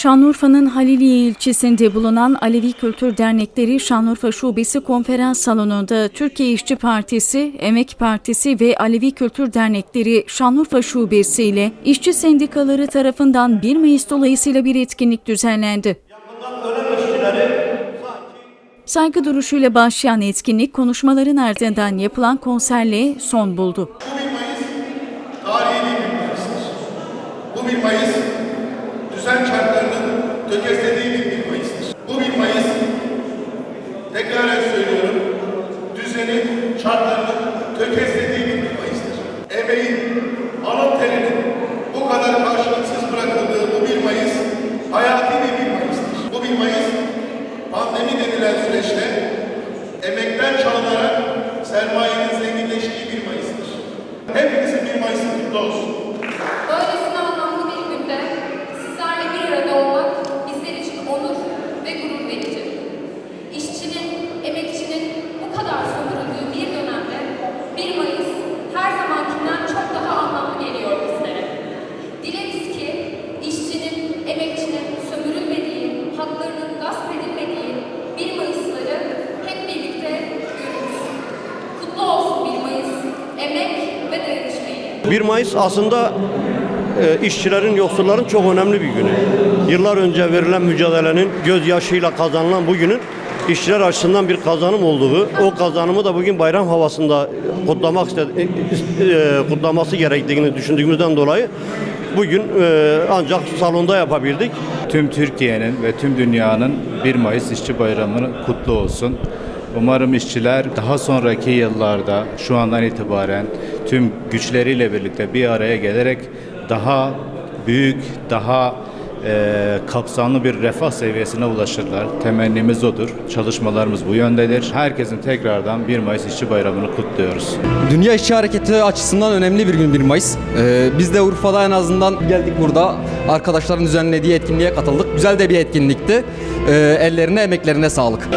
Şanlıurfa'nın Haliliye ilçesinde bulunan Alevi Kültür Dernekleri Şanlıurfa Şubesi Konferans Salonu'nda Türkiye İşçi Partisi, Emek Partisi ve Alevi Kültür Dernekleri Şanlıurfa Şubesi ile işçi sendikaları tarafından 1 Mayıs dolayısıyla bir etkinlik düzenlendi. Saygı duruşuyla başlayan etkinlik konuşmaların ardından yapılan konserle son buldu. tarihi bir Mayıs'tır. Bu bir Mayıs, düzen şartlarının tökezlediği bir bir Mayıs'tır. Bu bir Mayıs, tekrar söylüyorum, düzenin şartlarının tökezlediği bir bir Mayıs'tır. Emeğin, alın terinin bu kadar karşılıksız bırakıldığı bu bir Mayıs, hayati bir bir Mayıs'tır. Bu bir Mayıs, pandemi denilen süreçte emekten çalınarak sermayenin zenginleştiği bir Mayıs'tır. Hepinizin bir Mayıs'ı kutlu olsun. Böylesine 1 Mayıs aslında e, işçilerin, yoksulların çok önemli bir günü. Yıllar önce verilen mücadelenin gözyaşıyla kazanılan bu günün işçiler açısından bir kazanım olduğu, o kazanımı da bugün bayram havasında kutlamak e, e, kutlaması gerektiğini düşündüğümüzden dolayı bugün ancak salonda yapabildik. Tüm Türkiye'nin ve tüm dünyanın 1 Mayıs İşçi Bayramı'nı kutlu olsun. Umarım işçiler daha sonraki yıllarda şu andan itibaren tüm güçleriyle birlikte bir araya gelerek daha büyük, daha eee, kapsamlı bir refah seviyesine ulaşırlar. Temennimiz odur. Çalışmalarımız bu yöndedir. Herkesin tekrardan 1 Mayıs İşçi Bayramı'nı kutluyoruz. Dünya İşçi Hareketi açısından önemli bir gün 1 Mayıs. Ee, biz de Urfa'da en azından geldik burada. Arkadaşların düzenlediği etkinliğe katıldık. Güzel de bir etkinlikti. Ee, ellerine, emeklerine sağlık.